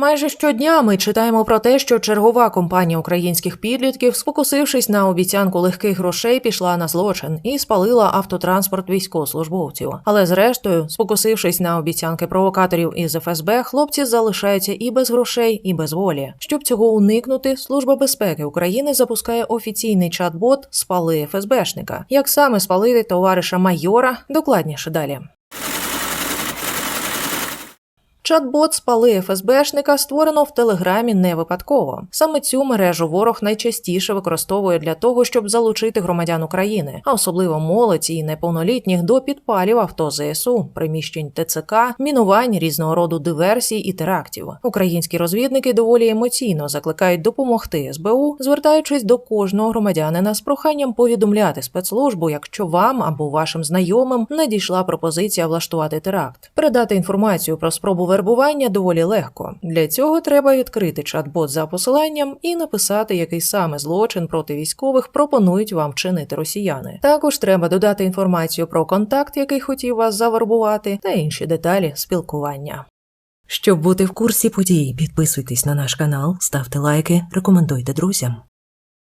Майже щодня ми читаємо про те, що чергова компанія українських підлітків, спокусившись на обіцянку легких грошей, пішла на злочин і спалила автотранспорт військовослужбовців. Але зрештою, спокусившись на обіцянки провокаторів із ФСБ, хлопці залишаються і без грошей, і без волі. Щоб цього уникнути, Служба безпеки України запускає офіційний чат-бот Спали ФСБшника. Як саме спалити товариша майора, докладніше далі. Чат-бот спали ФСБшника створено в Телеграмі не випадково. Саме цю мережу ворог найчастіше використовує для того, щоб залучити громадян України, а особливо молодь і неповнолітніх до підпалів авто ЗСУ, приміщень ТЦК, мінувань різного роду диверсій і терактів. Українські розвідники доволі емоційно закликають допомогти СБУ, звертаючись до кожного громадянина з проханням повідомляти спецслужбу, якщо вам або вашим знайомим надійшла пропозиція влаштувати теракт. Передати інформацію про спробу вербування доволі легко. Для цього треба відкрити чат-бот за посиланням і написати, який саме злочин проти військових пропонують вам вчинити росіяни. Також треба додати інформацію про контакт, який хотів вас завербувати, та інші деталі спілкування. Щоб бути в курсі подій, підписуйтесь на наш канал, ставте лайки, рекомендуйте друзям.